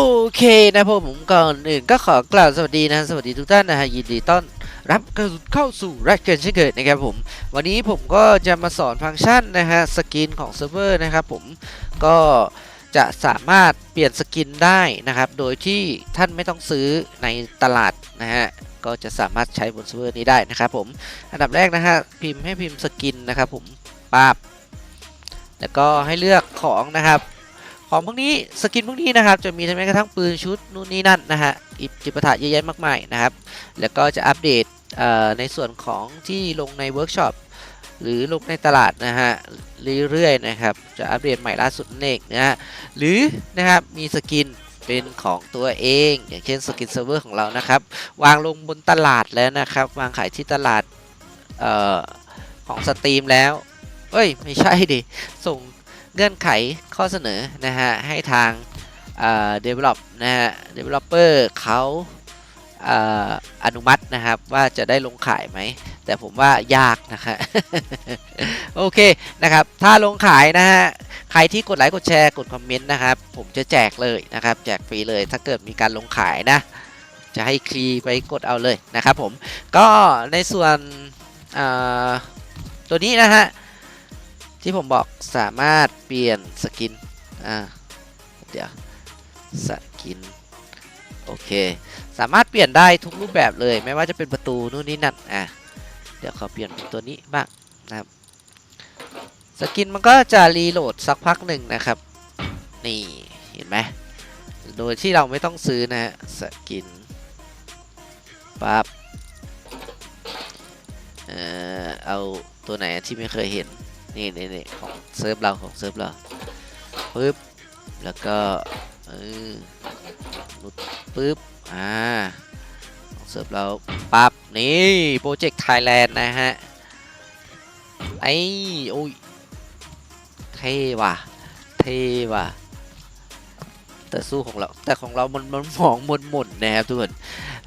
โอเคนะผมผมก่อนอื่นก็ขอกล่าวสวัสดีนะสวัสดีทุกท่านนะฮะยินดีต้อนรับเข้าสู่รายการเช่นเคยนะครับผมวันนี้ผมก็จะมาสอนฟังก์ชันนะฮะสกินของเซิร์ฟเวอร์นะครับผมก็จะสามารถเปลี่ยนสกินได้นะครับ โดยที่ท่านไม่ต้องซื้อในตลาดนะฮะก็จะสามารถใช้บนเซิร์ฟเวอร์นี้ได้นะครับผมอันดับแรกนะฮะพิมพ์ให้พิมพ์สกินนะครับผมปาบแล้วก็ให้เลือกของนะครับ ของพวกนี้สกินพวกนี้นะครับจะมีทั้งแม้กระทั่งปืนชุดนู่นนี่นั่นนะฮะอิบจิปาถะเยอะแยะมากมายนะครับ แล้วก็จะอัปเดตในส่วนของที่ลงในเวิร์กช็อปหรือลงในตลาดนะฮะเรื่อยๆนะครับจะอัปเดตใหม่ล่าสุดนั่นเองนะฮะหรือนะครับมีสกินเป็นของตัวเอง อย่างเช่นสกินเซิร์ฟเวอร์ของเรานะครับวางลงบนตลาดแล้วนะครับ วางขายที่ตลาดออของสตรีมแล้วเอ้ย ไม่ใช่ดิ ส่ง เงื่อนไขข้อเสนอนะฮะให้ทางเอ่อ develop นะฮะ developer เขาเอ่อนุมัตินะครับว่าจะได้ลงขายไหม แต่ผมว่ายากนะคะโอเคนะครับ ถ้าลงขายนะฮะใครที่กดไลค์กดแชร์กดคอมเมนต์นะครับ ผมจะแจกเลยนะครับ แจกฟรีเลยถ้าเกิดมีการลงขายนะ จะให้คลีไปกดเอาเลยนะครับผมก็ในส่วนตัวนี้นะฮะ ที่ผมบอกสามารถเปลี่ยนสกิน อ่า เดี๋ยว สกิน โอเค สามารถเปลี่ยนได้ทุกรูปแบบเลย ไม่ว่าจะเป็นประตูนู่นนี่นั่น อะ เดี๋ยวขอเปลี่ยนเป็นตัวนี้บ้างนะครับ สกินมันก็จะรีโหลดสักพักหนึ่งนะครับ นี่เห็นไหม โดยที่เราไม่ต้องซื้อนะฮะ สกิน ปั๊บ เอ่อ เอาตัวไหนที่ไม่เคยเห็น นี่นี่นี่ของเซิร์ฟเราของเซิร์ฟเราปึ๊บแล้วก็เออหลุดปึ๊บอ่าของเซิร์ฟเราปั๊บนี่โปรเจกต์ไทยแลนด์นะฮะไอ้โอ้ยเท่ว่ะเท่ว่ะแต่สู้ของเราแต่ของเรามันมันหมองมนหม่นๆนะครับทุกคน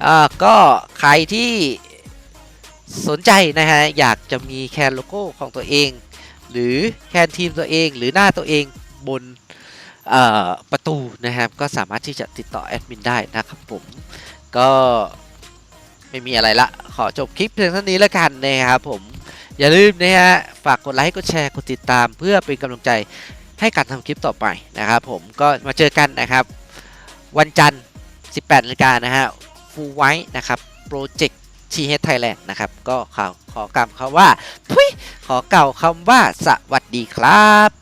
อ่าก็ใครที่สนใจนะฮะอยากจะมีแคนโลโก้ของตัวเอง หรือแคนทีมตัวเองหรือหน้าตัวเองบนประตูนะครับ ก็สามารถที่จะติดต่อแอดมินได้นะครับผมก็ไม่มีอะไรละ ขอจบคลิปเพียงเท่านี้แล้วกันนะครับผมอย่าลืมนะฮะฝากกดไลค์กดแชร์กดติดตาม เพื่อเป็นกำลังใจให้การทำคลิปต่อไปนะครับผมก็มาเจอกันนะครับ วันจันทร์ 18นาฬิกานะฮะฟูไว้นะครับโปรเจกต์ ชีเฮดไทยแลนด์นะครับ ก็ขอขอกล่าวคำว่าทุยขอเก่าคำว่าสวัสดีครับ